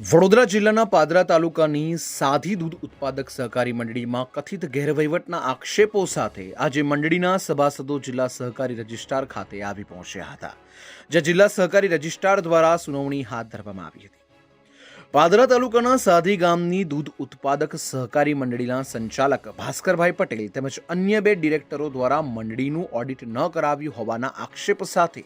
વડોદરા જિલ્લાના પાદરા તાલુકાની સાધી દૂધ ઉત્પાદક સહકારી મંડળીમાં કથિત ગેરવહીવટના આક્ષેપો સાથે આજે મંડળીના સભાસદો જિલ્લા સહકારી રજિસ્ટ્રાર ખાતે આવી પહોંચ્યા હતા, જ્યાં જિલ્લા સહકારી રજિસ્ટ્રાર દ્વારા સુનાવણી હાથ ધરવામાં આવી હતી. પાદરા તાલુકાના સાધી ગામની દૂધ ઉત્પાદક સહકારી મંડળીના સંચાલક ભાસ્કરભાઈ પટેલ તેમજ અન્ય બે ડિરેક્ટરો દ્વારા મંડળીનું ઓડિટ ન કરાવ્યું હોવાના આક્ષેપ સાથે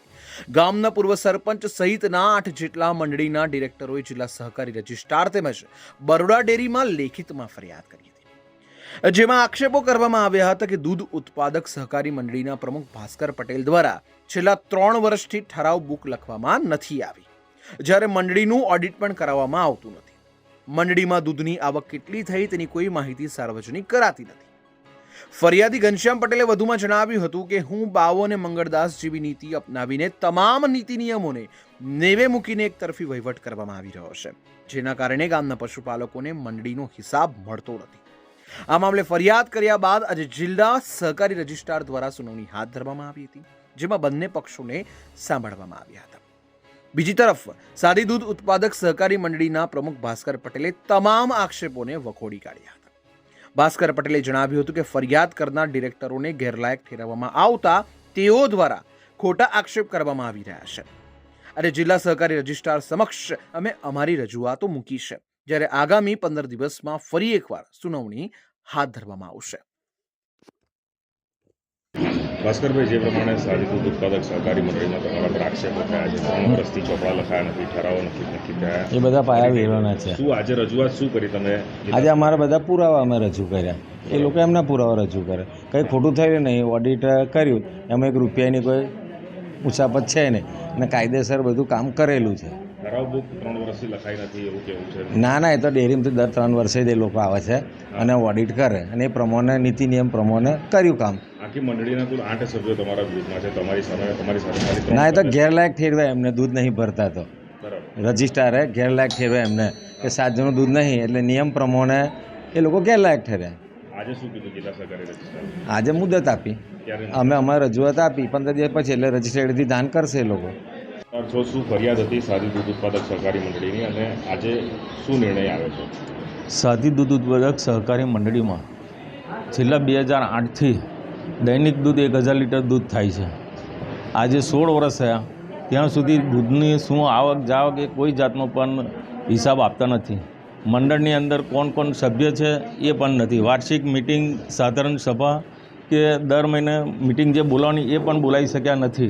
ગામના પૂર્વ સરપંચ સહિતના આઠ જેટલા મંડળીના ડિરેક્ટરોએ જિલ્લા સહકારી રજિસ્ટ્રાર તેમજ બરોડા ડેરીમાં લેખિતમાં ફરિયાદ કરી હતી. જેમાં આક્ષેપો કરવામાં આવ્યા હતા કે દૂધ ઉત્પાદક સહકારી મંડળીના પ્રમુખ ભાસ્કર પટેલ દ્વારા છેલ્લા ત્રણ વર્ષથી ઠરાવ બુક લખવામાં નથી આવી. જ્યારે મંડળીનું ઓડિટ પણ કરાવવામાં આવતું નથી. મંડળીમાં દૂધની આવક કેટલી થઈ તેની કોઈ માહિતી સાર્વજનિક કરાતી નથી. ફરિયાદી ઘનશ્યામ પટેલે વધુમાં જણાવ્યું હતું કે, હું બાવો અને મંગળદાસ જેવી નીતિ અપનાવીને તમામ નીતિ નિયમોને નેવે મૂકીને એક તરફી વહીવટ કરવામાં આવી રહ્યો છે, જેના કારણે ગામના પશુપાલકોને મંડળીનો હિસાબ મળતો નથી. આ મામલે ફરિયાદ કર્યા બાદ આજે જિલ્લા સહકારી રજિસ્ટ્રાર દ્વારા સુનાવણી હાથ ધરવામાં આવી હતી, જેમાં બંને પક્ષોને સાંભળવામાં આવ્યા હતા. બીજી તરફ, સાદી દૂધ ઉત્પાદક સહકારી મંડળીના પ્રમુખ ભાસ્કર પટેલે તમામ આક્ષેપોને વખોડી કાઢ્યા હતા. ભાસ્કર પટેલે જણાવ્યું હતું કે ફરિયાદ કરનાર ડિરેક્ટરોને ગેરલાયક ઠેરવવામાં આવતા તેઓ દ્વારા ખોટા આક્ષેપ કરવામાં આવી રહ્યા છે. અને જિલ્લા સહકારી રજિસ્ટ્રાર સમક્ષ અમે અમારી રજૂઆતો મૂકી છે. જ્યારે આગામી પંદર દિવસમાં ફરી એકવાર સુનાવણી હાથ ધરવામાં આવશે. ભાસ્કરભાઈ જે પ્રમાણે સારી દૂધ ઉત્પાદક સહકારી મંડળીમાં તમારા પર આક્ષેપો થયા છે ત્રણ વર્ષથી ચોપડા લખાયા નથી ઠરાવો નથી નક્કી થયા. એ બધા પાયા વિહોણા છે. શું આજે રજૂઆત શું કરી તમે? આજે અમારા બધા પુરાવા અમે રજૂ કર્યા. એ લોકો એમના પુરાવા રજૂ કરે. કંઈ ખોટું થયું નહીં ઓડિટ કર્યું. એમાં એક રૂપિયાની કોઈ ઉછાપત છે નહીં. અને કાયદેસર બધું કામ કરેલું છે. ના ના એ તો ડેરીમાંથી દર ત્રણ વર્ષે જ એ લોકો આવે છે અને ઓડિટ કરે. અને એ પ્રમાણે નીતિ નિયમ પ્રમાણે કર્યું કામ. આખી મંડળીના કુલ આઠ સભ્યો તમારા ગ્રુપમાં છે. તમારી સામે તમારી સાથે ના એ તો ગેરલાયક ઠેરવાય એમને દૂધ નહીં ભરતા તો. બરાબર. રજિસ્ટ્રારે ગેરલાયક ઠેરવાય એમને. કે સાત જણનું દૂધ નહીં એટલે નિયમ પ્રમાણે એ લોકો ગેરલાયક ઠેરે આજે શું કીધું? જિલ્લા સહકારી આજે મુદત આપી. અમે અમારે રજૂઆત આપી. પંદર દિવસ પછી એટલે રજિસ્ટ્રેડથી દાન કરશે એ લોકો. છો શું ફરિયાદ હતી સાદી દૂધ ઉત્પાદક સહકારી મંડળીની અને આજે શું નિર્ણય આવે છે? સાદી દૂધ ઉત્પાદક સહકારી મંડળીમાં છેલ્લા બે હજાર આઠથી દૈનિક દૂધ એક હજાર લીટર દૂધ થાય છે. આજે સોળ વર્ષ થયા. ત્યાં સુધી દૂધની શું આવક જાવક એ કોઈ જાતનો પણ હિસાબ આપતા નથી. મંડળની અંદર કોણ કોણ સભ્ય છે એ પણ નથી. વાર્ષિક મિટિંગ, સાધારણ સભા કે દર મહિને મિટિંગ જે બોલાવવાની એ પણ બોલાવી શક્યા નથી.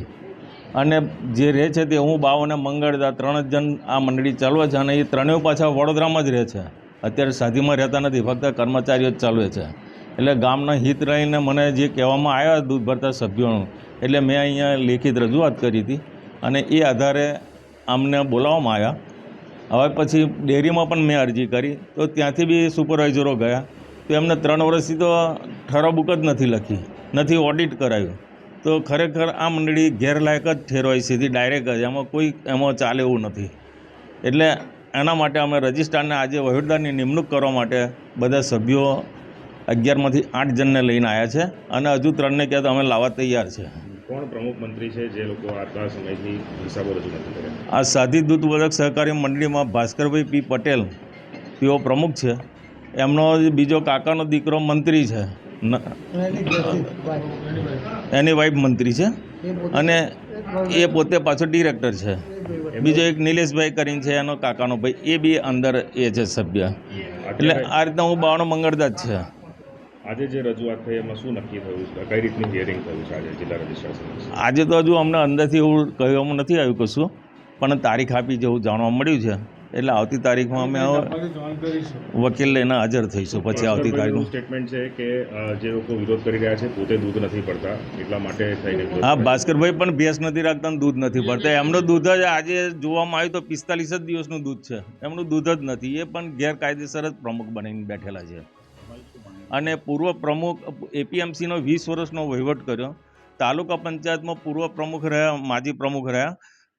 અને જે રહે છે તે હું, બાવ અને મંગળદા ત્રણ જ જણ આ મંડળી ચાલવે છે અને એ ત્રણેય પાછા વડોદરામાં જ રહે છે. અત્યારે સાધીમાં રહેતા નથી, ફક્ત કર્મચારીઓ જ ચાલવે છે. એટલે ગામના હિત રહીને મને જે કહેવામાં આવ્યા દૂધ ભરતા સભ્યોનું, એટલે મેં અહીંયા લેખિત રજૂઆત કરી હતી અને એ આધારે અમને બોલાવવામાં આવ્યા. હવે પછી ડેરીમાં પણ મેં અરજી કરી, તો ત્યાંથી બી સુપરવાઇઝરો ગયા. તો એમને ત્રણ વર્ષથી તો ઠરાવ જ નથી લખી, નથી ઓડિટ કરાયું. તો ખરેખર આ મંડળી ગેરલાયક જ ઠેરવાય સીધી, ડાયરેક્ટ જ, એમાં કોઈ, એમાં ચાલે એવું નથી. એટલે એના માટે અમે રજિસ્ટ્રારને આજે વહીવટદારની નિમણૂક કરવા માટે બધા સભ્યો અગિયારમાંથી આઠ જણને લઈને આવ્યા છે અને હજુ ત્રણને તો અમે લાવવા તૈયાર છે. કોણ પ્રમુખ મંત્રી છે જે લોકો આટલા સમયથી હિસાબો રજૂ નથી કર્યા? આ સાધી દૂધ સહકારી મંડળીમાં ભાસ્કરભાઈ પી પટેલ તેઓ પ્રમુખ છે. એમનો બીજો કાકાનો દીકરો મંત્રી છે. એની વાઇફ મંત્રી છે. અને એ પોતે પાછો ડિરેક્ટર છે. બીજો એક નિલેશભાઈ કરીને છે એનો કાકાનો ભાઈ એ બી અંદર એ છે સભ્ય. એટલે આ રીતના હું બાવણો મંગળદાસ છે. આજે જે રજૂઆત થઈ એમાં શું નક્કી થયું છે? કઈ રીતનું હિયરિંગ થયું છે આજે જિલ્લા રજિસ્ટ્રાર આજે તો હજુ અમને અંદરથી એવું કહેવામાં નથી આવ્યું કશું પણ તારીખ આપી જેવું જાણવા મળ્યું છે. એટલે આવતી તારીખમાં અમે વકીલ લઈને હાજર થઈશું પછી આવતી તારીખ સ્ટેટમેન્ટ છે કે જે લોકો વિરોધ કરી રહ્યા છે પોતે દૂધ નથી પડતા એટલા માટે થઈને હા ભાસ્કરભાઈ પણ ભેંસ નથી રાખતા દૂધ નથી પડતા. એમનું દૂધ જ આજે જોવામાં આવ્યું તો પિસ્તાલીસ જ દિવસનું દૂધ છે. એમનું દૂધ જ નથી. એ પણ ગેરકાયદેસર જ પ્રમુખ બનીને બેઠેલા છે. અને પૂર્વ પ્રમુખ એપીએમસીનો વીસ વર્ષનો વહીવટ કર્યો. તાલુકા પંચાયતમાં પૂર્વ પ્રમુખ રહ્યા, માજી પ્રમુખ રહ્યા.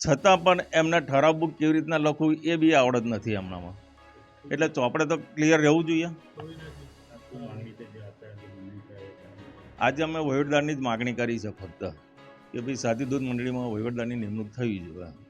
છતાં પણ એમને ઠરાવ બુક કેવી રીતના લખવું એ બી આવડત નથી એમનામાં. એટલે ચોપડે તો ક્લિયર રહેવું જોઈએ. આજે અમે વહીવટદારની જ માગણી કરી છે ફક્ત. કે ભાઈ સાદી દૂધ મંડળીમાં વહીવટદારની નિમણૂક થવી જોઈએ.